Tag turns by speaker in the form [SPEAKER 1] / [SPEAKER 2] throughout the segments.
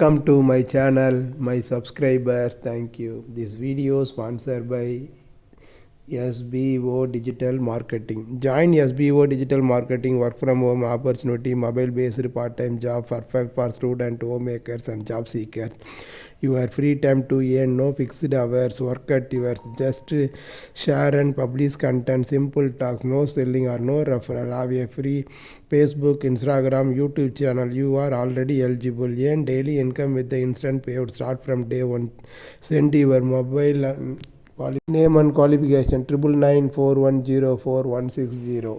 [SPEAKER 1] Welcome to my channel, my subscribers. Thank you. This video sponsored by Part time job perfect for student, homemakers, and job seekers. Your free time to earn, no fixed hours, work at yours. Just share and publish content, simple talks, no selling or no referral. Have a free Facebook, Instagram, YouTube channel. You are already eligible. Earn daily income with the instant payout. Start from day one. Send your mobile. Quali- Name and qualification triple nine four one zero four one six zero.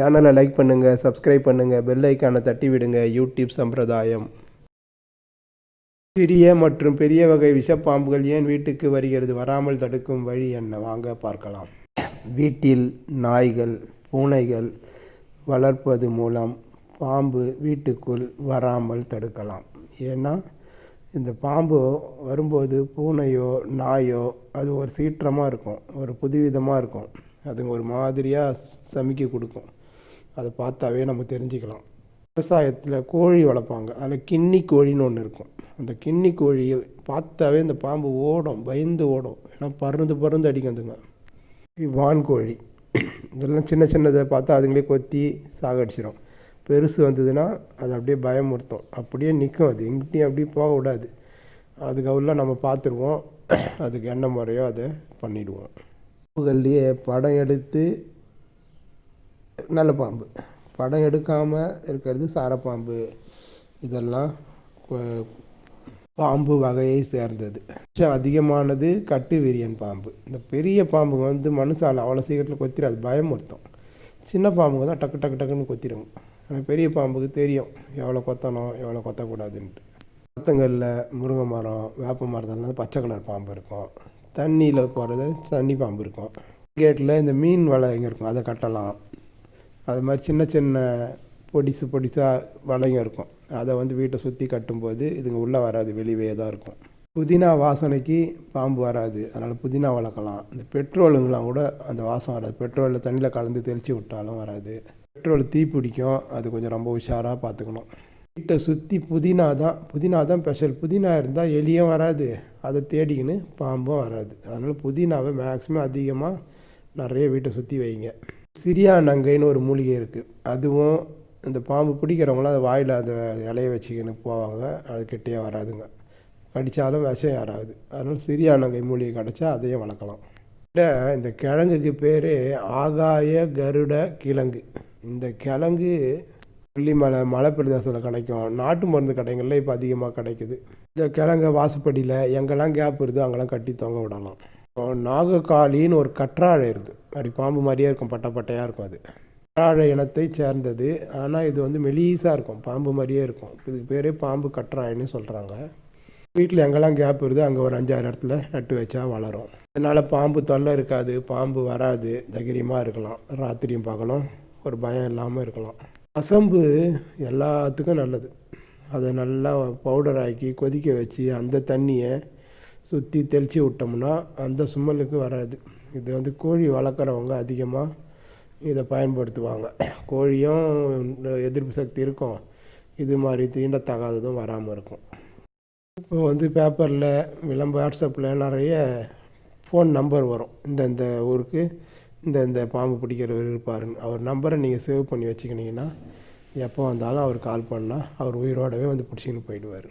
[SPEAKER 1] சேனலை like பண்ணுங்கள் subscribe பண்ணுங்கள் bell ஐக்கானை தட்டி விடுங்க YouTube சம்பிரதாயம். சிறிய மற்றும் பெரிய வகை விஷப்பாம்புகள் ஏன் வீட்டுக்கு வருகிறது? வராமல் தடுக்கும் வழி என்ன? வாங்க பார்க்கலாம். வீட்டில் நாய்கள் பூனைகள் வளர்ப்பது மூலம் பாம்பு வீட்டுக்குள் வராமல் தடுக்கலாம். ஏன்னா இந்த பாம்பு வரும்போது பூனையோ நாயோ அது ஒரு சீற்றமாக இருக்கும். ஒரு புதுவிதமாக இருக்கும். அதுங்க ஒரு மாதிரியாக சமைக்க கொடுக்கும். அதை பார்த்தாவே நம்ம தெரிஞ்சுக்கலாம். விவசாயத்தில் கோழி வளர்ப்பாங்க. அதில் கிண்ணி கோழின்னு ஒன்று இருக்கும். அந்த கிண்ணி கோழியை பார்த்தாவே இந்த பாம்பு ஓடும் பயந்து ஓடும். ஏன்னா பறந்து பறந்து அடிக்கும் அதுங்க வான்கோழி இதெல்லாம் சின்ன சின்னதை பார்த்தா அதுங்களே கொத்தி சாகடிச்சிடும் பெருசு வந்ததுன்னா அது அப்படியே பயமுறுத்தும். அப்படியே நிற்கும் அது. எங்கிட்டையும் அப்படியே போக விடாது. அதுக்கு அவ்வளோ நம்ம பார்த்துருவோம். அதுக்கு என்ன முறையோ அதை பண்ணிவிடுவோம் பூகள்லேயே படம் எடுத்து நல்ல பாம்பு. படம் எடுக்காமல் இருக்கிறது சாரப்பாம்பு. இதெல்லாம் பாம்பு வகையை சேர்ந்தது. அதிகமானது கட்டு விரியன் பாம்பு. இந்த பெரிய பாம்பு வந்து மனுஷால் அவ்வளோ சீக்கிரத்தில் கொத்திராது. பயமுறுத்தும். சின்ன பாம்புங்க தான் டக்கு டக்கு டக்குன்னு கொத்திடும் ஆனால் பெரிய பாம்புக்கு தெரியும். எவ்வளோ கொத்தணும் எவ்வளோ கொத்தக்கூடாதுன்ட்டு. மரத்துங்களில் முருங்கை மரம் வேப்ப மரத்துலாம் பச்சை கலர் பாம்பு இருக்கும். தண்ணியில் போகிறது தண்ணி பாம்பு இருக்கும். கேட்டில் இந்த மீன் வலை இங்கே இருக்கும்? அதை கட்டலாம். அது மாதிரி சின்ன சின்ன பொடிசு பொடிசாக வளையம் இருக்கும். அதை வந்து வீட்டை சுற்றி கட்டும்போது இதுங்க உள்ளே வராது வெளியே தான் இருக்கும். புதினா வாசனைக்கு பாம்பு வராது. அதனால் புதினா வளர்க்கலாம். இந்த பெட்ரோலுங்கெலாம் கூட அந்த வாசம் வராது. பெட்ரோலில் தண்ணியில் கலந்து தெளித்து விட்டாலும் வராது. பெட்ரோல் தீ பிடிக்கும். அது கொஞ்சம் ரொம்ப உஷாராக பார்த்துக்கணும். வீட்டை சுற்றி புதினா தான் புதினா தான் ஸ்பெஷல் புதினா இருந்தால் எலியும் வராது. அதை தேடிக்கின்னு பாம்பும் வராது. அதனால் புதினாவை மேக்ஸிமம் அதிகமாக நிறைய வீட்டை சுற்றி வைங்க. சிரியா நங்கைன்னு ஒரு மூலிகை இருக்குது அதுவும் இந்த பாம்பு பிடிக்கிறவங்களாம் அதை வாயில் அந்த இலைய வச்சுக்கின்னு போவாங்க. அது கிட்டேயே வராதுங்க. கடித்தாலும் விஷம் ஏறாது அதனால் சிரியா நங்கை மூலிகை கிடச்சா அதையும் வளர்க்கலாம். இந்த இந்த கிழங்குக்கு பேர் ஆகாய கருட கிழங்கு. இந்த கிழங்கு கொல்லிமலை மலை பிரதேசத்தில் கிடைக்கும். நாட்டு மருந்து கடைகளில் இப்போ அதிகமாக கிடைக்குது. இந்த கிழங்க வாசப்படியில் எங்கெல்லாம் கேப் இருக்குதோ அங்கெல்லாம் கட்டி தொங்க விடலாம். நாகக்காளின்னு ஒரு கற்றாழை இருக்குது அப்படி பாம்பு மாதிரியே இருக்கும் பட்டை பட்டையாக இருக்கும் அது. கற்றாழை இனத்தை சேர்ந்தது. ஆனால் இது வந்து மெலீஸாக இருக்கும் பாம்பு மாதிரியே இருக்கும். இதுக்கு பேரே பாம்பு கற்றாழைன்னு சொல்கிறாங்க வீட்டில் எங்கெல்லாம் கேப் இருக்குதோ அங்கே ஒரு அஞ்சாறு இடத்துல நட்டு வச்சா வளரும். அதனால் பாம்பு தொல்லை இருக்காது பாம்பு வராது தைரியமாக இருக்கலாம். ராத்திரியும் பகலும் ஒரு பயம் இல்லாமல் இருக்கலாம். அசம்பு எல்லாத்துக்கும் நல்லது. அதை நல்லா பவுடர் ஆக்கி கொதிக்க வச்சு அந்த தண்ணியை சுற்றி தெளித்து விட்டோம்னா அந்த சுமலுக்கு வராது. இது வந்து கோழி வளர்க்குறவங்க அதிகமாக இதை பயன்படுத்துவாங்க. கோழியும் எதிர்ப்பு சக்தி இருக்கும். இது மாதிரி தீண்டத்தகாததும் வராமல் இருக்கும். இப்போ வந்து பேப்பரில் விளம்ப வாட்ஸ்அப்பில் நிறைய ஃபோன் நம்பர் வரும். இந்தந்த ஊருக்கு இந்த இந்த பாம்பு பிடிக்கிறவர் இருப்பாருன்னு. அவர் நம்பரை நீங்கள் சேவ் பண்ணி வச்சுக்கினீங்கன்னா எப்போ வந்தாலும் அவர் கால் பண்ணால் அவர் உயிரோடவே வந்து பிடிச்சின்னு போயிடுவார்.